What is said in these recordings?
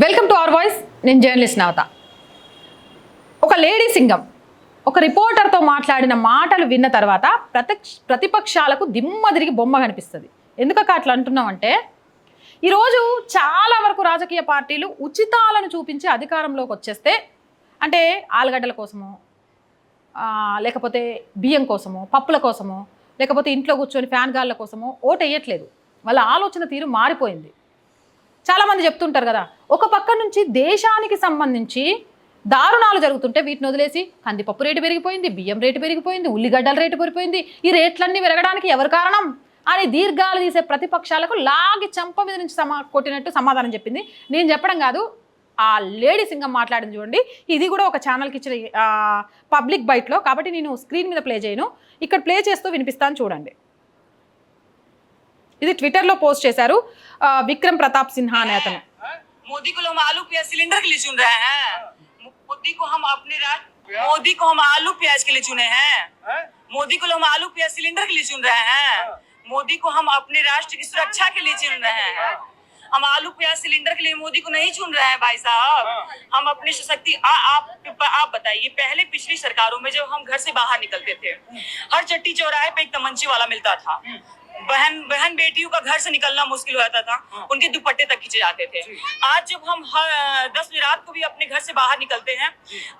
Welcome to our voice నేను journalist నవత. ఒక lady Singam. ఒక రిపోర్టర్తో మాట్లాడిన మాటలు విన్న తర్వాత ప్రతిక్ష ప్రతిపక్షాలకు దిమ్మ తిరిగి బొమ్మ కనిపిస్తుంది. ఎందుకక అట్లా అంటున్నామంటే ఈరోజు చాలా వరకు రాజకీయ పార్టీలు ఉచితాలను చూపించి అధికారంలోకి వచ్చేస్తే అంటే ఆలుగడ్డల కోసమో లేకపోతే బియ్యం కోసమో పప్పుల కోసమో లేకపోతే ఇంట్లో కూర్చొని ఫ్యాన్ గాళ్ళ కోసమో ఓటు వేయట్లేదు వాళ్ళ ఆలోచన తీరు మారిపోయింది. చాలామంది చెప్తుంటారు కదా ఒక పక్క నుంచి దేశానికి సంబంధించి దారుణాలు జరుగుతుంటే వీటిని వదిలేసి కందిపప్పు రేటు పెరిగిపోయింది బియ్యం రేటు పెరిగిపోయింది ఉల్లిగడ్డల రేటు పెరిగిపోయింది ఈ రేట్లన్నీ పెరగడానికి ఎవరు కారణం? అని దీర్ఘాలు తీసే ప్రతిపక్షాలకు లాగి చంప మీద నుంచి సమా కొట్టినట్టు సమాధానం చెప్పింది. నేను చెప్పడం కాదు ఆ లేడీ సింగం మాట్లాడింది చూడండి. ఇది కూడా ఒక ఛానల్కి ఇచ్చిన పబ్లిక్ బైట్లో. కాబట్టి నేను స్క్రీన్ మీద ప్లే చేయను. ఇక్కడ ప్లే చేస్తూ వినిపిస్తాను చూడండి. ఇది ట్విట్టర్లో పోస్ట్ చేశారు ఆ, విక్రమ్ ప్రతాప్ సిన్హా అనే అతను मोदी को हम आलू प्याज सिलेंडर के लिए चुन रहे हैं मोदी को हम अपने राष्ट्र मोदी को हम आलू प्याज के लिए चुने हैं मोदी को हम आलू प्याज सिलेंडर के लिए चुन रहे हैं मोदी को हम अपने राष्ट्र की सुरक्षा के लिए चुन रहे हैं हम आलू प्याज सिलेंडर के लिए मोदी को नहीं चुन रहे हैं भाई साहब हम अपनी सशक्ति आ, आप आप बताइए पहले पिछली सरकारों में जब हम घर से बाहर निकलते थे हर चट्टी चौराहे पे एक तमंचे वाला मिलता था बहन बहन बेटियों का घर से निकलना मुश्किल हो जाता था उनके दुपट्टे तक खींचे जाते थे आज जब हम हर दस रात को भी अपने घर से बाहर निकलते हैं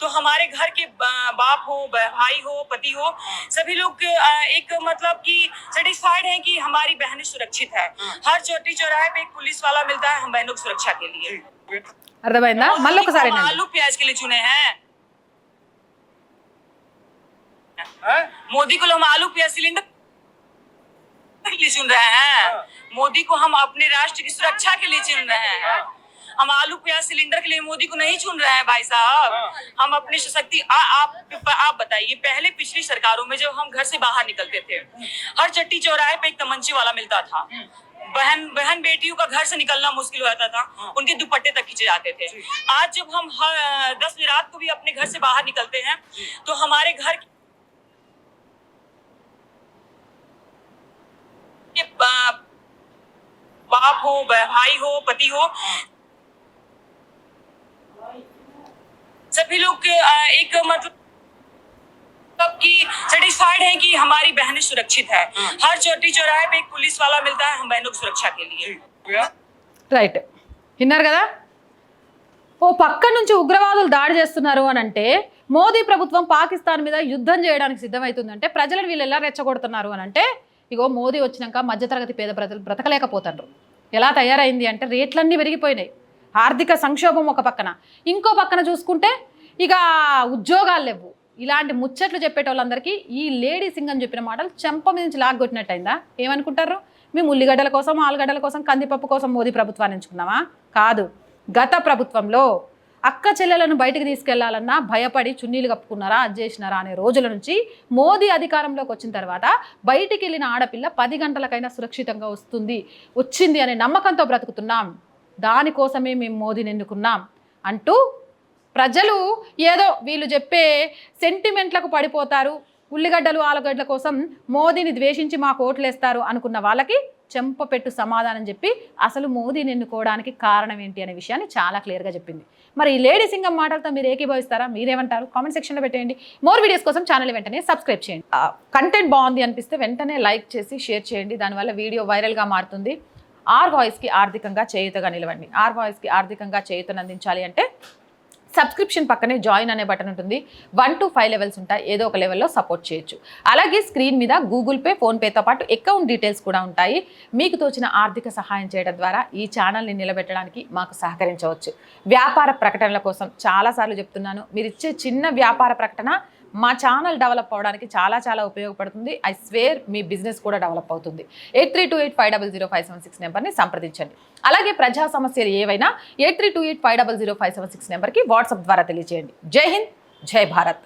तो हमारे घर के बा- बाप हो ब- भाई हो पति हो सभी लोग अ, एक मतलब कि सेटिस्फाइड हैं कि हमारी बहनें सुरक्षित है हर चोटी चौराहे पे एक पुलिस वाला मिलता है हम बहनों की सुरक्षा के लिए అర్థమైందా మళ్ళీ मोदी को ఒకసారి हम వినండి. आलू प्याज के लिए चुने हैं मोदी को हम आलू प्याज सिलेंडर के लिए चुन रहे हैं। मोदी को हम अपने राष्ट्र की सुरक्षा के लिए चुन रहे हैं। हम आलू प्याज सिलेंडर के लिए मोदी को नहीं चुन रहे हैं भाई साहब। हम अपनी सशक्ति आप आप बताइए पहले पिछली सरकारों में जब हम घर से बाहर निकलते थे हर चट्टी चौराहे पे एक तमंचे वाला मिलता था। बहन बहन बेटियों का घर से निकलना मुश्किल हो जाता था। उनके दुपट्टे तक खींचे जाते थे। आज जब हम हर दस रात को भी अपने घर से बाहर निकलते हैं तो हमारे घर हो ब- भाई हो पति हो सभी लोग अ, एक मतलब कि सेटिस्फाइड है कि हमारी बहनें सुरक्षित है हर चोटी चौराहे पे एक पुलिस वाला मिलता है हम बहनों की सुरक्षा के लिए రైట్ విన్నారు కదా ఓ పక్క నుంచి ఉగ్రవాదులు దాడి చేస్తున్నారు అని అంటే మోదీ ప్రభుత్వం పాకిస్తాన్ మీద యుద్ధం చేయడానికి సిద్ధమవుతుందంటే ప్రజలను వీళ్ళు ఎలా రెచ్చగొడుతున్నారు అని అంటే ఇగో మోదీ వచ్చినాక మధ్యతరగతి పేద ప్రజలు బ్రతకలేకపోతున్నారు ఎలా తయారైంది అంటే రేట్లన్నీ పెరిగిపోయినాయి. ఆర్థిక సంక్షోభం ఒక పక్కన. ఇంకో పక్కన చూసుకుంటే ఇక ఉద్యోగాలు లేవు. ఇలాంటి ముచ్చట్లు చెప్పేటోళ్ళందరికీ ఈ లేడీ సింగం చెప్పిన మాటలు చెంప మీద నుంచి లాగొట్టినట్టయిందా ఏమనుకుంటారు? మేము ఉల్లిగడ్డల కోసం ఆలుగడ్డల కోసం కందిపప్పు కోసం మోదీ ప్రభుత్వాన్ని ఎంచుకున్నామా? కాదు. గత ప్రభుత్వంలో అక్క చెల్లెలను బయటికి తీసుకెళ్ళాలన్నా భయపడి చున్నీలు కప్పుకున్నారా అది చేసినారా అనే రోజుల నుంచి మోదీ అధికారంలోకి వచ్చిన తర్వాత బయటికి వెళ్ళిన ఆడపిల్ల పది గంటలకైనా సురక్షితంగా వస్తుంది వచ్చింది అనే నమ్మకంతో బ్రతుకుతున్నాం. దానికోసమే మేము మోదీని ఎన్నుకున్నాం అంటూ ప్రజలు ఏదో వీళ్ళు చెప్పే సెంటిమెంట్లకు పడిపోతారు. ఉల్లిగడ్డలు ఆలుగడ్డల కోసం మోదీని ద్వేషించి మాకు ఓట్లేస్తారు అనుకున్న వాళ్ళకి చెంపపెట్టు సమాధానం చెప్పి అసలు మోదీని ఎన్నుకోవడానికి కారణం ఏంటి అనే విషయాన్ని చాలా క్లియర్గా చెప్పింది. మరి ఈ లేడీ సింగం మాటలతో మీరు ఏకీభవిస్తారా? మీరేమంటారు? కామెంట్ సెక్షన్లో పెట్టేయండి. మోర్ వీడియోస్ కోసం ఛానల్ వెంటనే సబ్స్క్రైబ్ చేయండి. కంటెంట్ బాగుంది అనిపిస్తే వెంటనే లైక్ చేసి షేర్ చేయండి. దానివల్ల వీడియో వైరల్గా మారుతుంది. ఆర్ వాయిస్కి ఆర్థికంగా చేయుతగా నిలవండి. ఆర్ వాయిస్కి ఆర్థికంగా చేయుతను అందించాలి అంటే సబ్స్క్రిప్షన్ పక్కనే జాయిన్ అనే బటన్ ఉంటుంది. వన్ టు ఫైవ్ లెవెల్స్ ఉంటాయి. ఏదో ఒక లెవెల్లో సపోర్ట్ చేయొచ్చు. అలాగే స్క్రీన్ మీద గూగుల్ పే ఫోన్పేతో పాటు అకౌంట్ డీటెయిల్స్ కూడా ఉంటాయి. మీకు తోచిన ఆర్థిక సహాయం చేయడం ద్వారా ఈ ఛానల్ని నిలబెట్టడానికి మాకు సహకరించవచ్చు. వ్యాపార ప్రకటనల కోసం చాలాసార్లు చెప్తున్నాను. మీరు ఇచ్చే చిన్న వ్యాపార ప్రకటన మా ఛానల్ డెవలప్ అవ్వడానికి చాలా చాలా ఉపయోగపడుతుంది. ఐ స్వేర్ మీ బిజినెస్ కూడా డెవలప్ అవుతుంది. Eight three two eight five double zero five seven six నెంబర్ని సంప్రదించండి. అలాగే ప్రజా సమస్యలు ఏవైనా eight three two eight five double zero five seven six నెంబర్కి వాట్సాప్ ద్వారా తెలియజేయండి జై హింద్ జై భారత్.